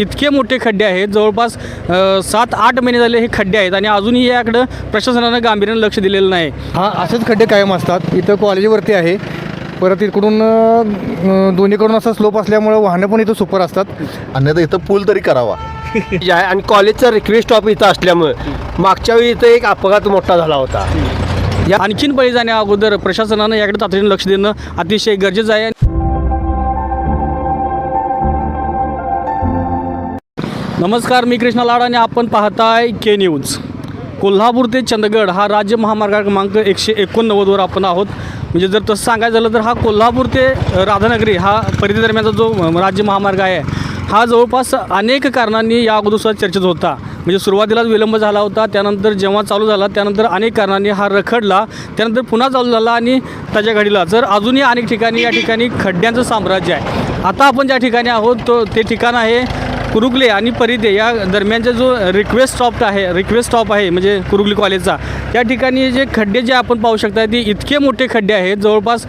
इतके मोठे खड्डे आहेत. जवळपास सात आठ महिने झाले हे खड्डे आहेत आणि अजूनही याकडं प्रशासनानं गांभीर्यानं लक्ष दिलेलं नाही. हां असेच खड्डे कायम असतात. इथं कॉलेजवरती आहे. परत इकडून दोन्हीकडून असा स्लोप असल्यामुळं वाहनं पण इथं सुपर असतात. अन्यथा इथं पूल तरी करावा. जे आहे आणि कॉलेजचा रिक्वेस्ट स्टॉप इथं असल्यामुळं मागच्या वेळी इथं एक अपघात मोठा झाला होता. या आणखीन बळी जाण्या अगोदर प्रशासनानं याकडे तातडीनं लक्ष देणं अतिशय गरजेचं आहे. नमस्कार मी कृष्णा लाड आणि आपण पाहताय के न्यूज कोल्हापूर ते चंदगड हा राज्य महामार्ग क्रमांक एकशे एकोणनव्वदवर आपण आहोत. म्हणजे जर तसं सांगायचं झालं तर हा कोल्हापूर ते राधानगरी हा परिधीदरम्यानचा जो राज्य महामार्ग आहे हा जवळपास अनेक कारणांनी या अगोदरसुद्धा चर्चेत होता. म्हणजे सुरुवातीलाच विलंब झाला होता त्यानंतर जेव्हा चालू झाला त्यानंतर अनेक कारणांनी हा रखडला त्यानंतर पुन्हा चालू झाला आणि त्याच्या घडीला. जर अजूनही अनेक ठिकाणी या ठिकाणी खड्ड्यांचं साम्राज्य आहे. आता आपण ज्या ठिकाणी आहोत तो ते ठिकाण आहे कुरुगले आणि परिदे या दरम्यानचा जो रिक्वेस्ट स्टॉप आहे रिक्वेस्ट स्टॉप आहे म्हणजे कुरुगली कॉलेजचा त्या ठिकाणी जे खड्डे जे आपण पाहू शकता ते इतके मोठे खड्डे आहेत जवळपास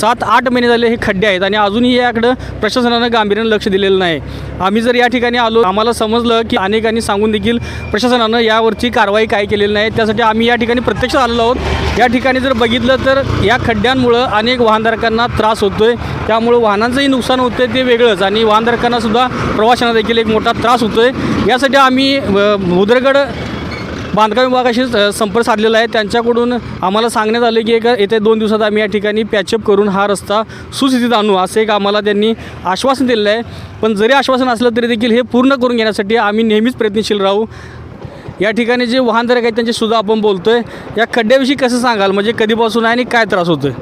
सात आठ महिने झाले हे खड्डे आहेत आणि अजूनही याकडं प्रशासनानं गांभीर्यानं लक्ष दिलेलं नाही. आम्ही जर या ठिकाणी आलो आम्हाला समजलं की अनेकांनी सांगून देखील प्रशासनानं यावरची कारवाई काय केलेली नाही त्यासाठी आम्ही या ठिकाणी प्रत्यक्ष आलेलो आहोत. या ठिकाणी जर बघितलं तर या खड्ड्यांमुळं अनेक वाहनधारकांना त्रास होतोय त्यामुळं वाहनांचंही नुकसान होतं ते वेगळंच आणि वाहनधारकांनासुद्धा प्रवाशांना देखील एक मोठा त्रास होतो आहे यासाठी आम्ही अ, बांधकाम विभागाशी संपर्क साधलेला आहे. त्यांच्याकडून आम्हाला सांगण्यात आलं की एक येत्या दोन दिवसात आम्ही या ठिकाणी पॅचअप करून हा रस्ता सुस्थितीत आणू असं एक आम्हाला त्यांनी आश्वासन दिलेलं आहे. पण जरी आश्वासन असलं तरी देखील हे पूर्ण करून घेण्यासाठी आम्ही नेहमीच प्रयत्नशील राहू. या ठिकाणी जे वाहनधारक आहेत त्यांच्यासुद्धा आपण बोलतो आहे या खड्ड्याविषयी कसं सांगाल? म्हणजे कधीपासून आहे आणि काय त्रास होतोय?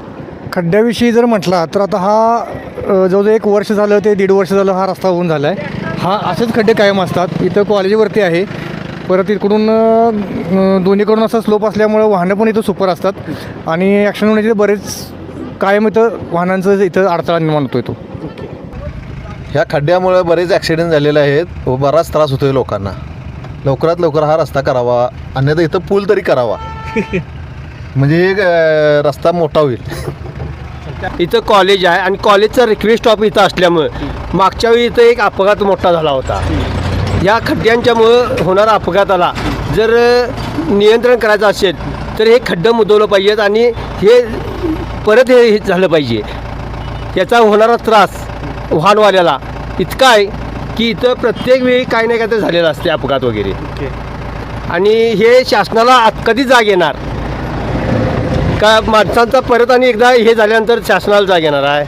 खड्ड्याविषयी जर म्हटला तर आता हा जवळजवळ एक वर्ष झालं ते दीड वर्ष झालं हा रस्ता होऊन झाला आहे हा असेच खड्डे कायम असतात. इथं कॉलेजवरती आहे. परत इकडून दोन्हीकडून असा स्लोप असल्यामुळं वाहनं पण इथं सुपर असतात. आणि ॲक्शन होण्याचे बरेच कायम इथं वाहनांचं इथं अडथळा निर्माण होतो तो. ह्या खड्ड्यामुळे बरेच ॲक्सिडेंट झालेले आहेत. व बराच त्रास होतोय लोकांना. लवकरात लवकर हा रस्ता करावा. अन्यथा इथं पूल तरी करावा. म्हणजे एक रस्ता मोठा होईल. इथं कॉलेज आहे. आणि कॉलेजचा रिक्वेस्ट स्टॉप इथं असल्यामुळं. मागच्या वेळी इथं एक अपघात मोठा झाला होता. या खड्ड्यांच्यामुळं होणाऱ्या अपघाताला जर नियंत्रण करायचं असेल तर हे खड्डं मुदवलं पाहिजेत आणि हे परत हे झालं पाहिजे. याचा होणारा त्रास वाहनवाल्याला इतका आहे की इथं प्रत्येक वेळी काही ना काहीतरी झालेलं असते अपघात वगैरे. आणि हे शासनाला कधी जाग येणार? का माणसांचा परत आणि एकदा हे झाल्यानंतर शासनाला जाग येणार आहे?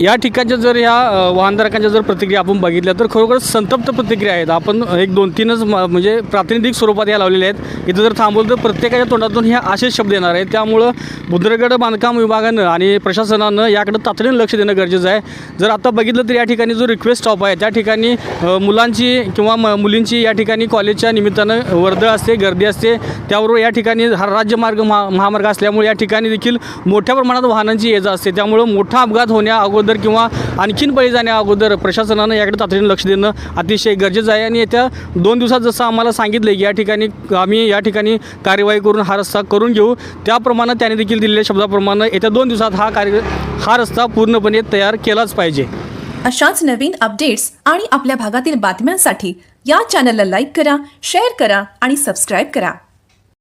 या ठिकाणच्या जर ह्या वाहनधारकांच्या जर प्रतिक्रिया आपण बघितल्या तर खरोखरच संतप्त प्रतिक्रिया आहेत. आपण एक दोन तीनच म- म्हणजे प्रातिनिधिक स्वरूपात या लावलेल्या आहेत. इथं जर थांबवलं तर प्रत्येकाच्या तोंडातून हे असेच शब्द येणार आहेत. त्यामुळं बुद्रगड बांधकाम विभागानं आणि प्रशासनानं याकडे तातडीनं लक्ष देणं गरजेचं आहे. जर आता बघितलं तर या ठिकाणी जो रिक्वेस्ट स्टॉप आहे त्या ठिकाणी मुलांची किंवा म मुलींची या ठिकाणी कॉलेजच्या निमित्तानं वर्दळ असते गर्दी असते. त्याबरोबर या ठिकाणी हा राज्यमार्ग महा महामार्ग असल्यामुळे या ठिकाणी देखील मोठ्या प्रमाणात वाहनांची ये जा असते. त्यामुळं मोठा अपघात होण्या अगोदर किंवा आणखीन बळी जाण्या अगोदर प्रशासनानं याकडे तातडीनं लक्ष देणं अतिशय गरजेचं आहे. आणि येत्या दोन दिवसात जसं आम्हाला सांगितलं की या ठिकाणी आम्ही या ठिकाणी कार्यवाही करून हा रस्ता करून घेऊ. त्याप्रमाणे त्याने देखील दिलेल्या शब्दाप्रमाणे येत्या दोन दिवसात हा कार्य हा रस्ता पूर्णपणे तयार केलाच पाहिजे. अशाच नवीन अपडेट्स आणि आपल्या भागातील बातम्यांसाठी या चॅनलला लाईक करा शेअर करा आणि सबस्क्राईब करा.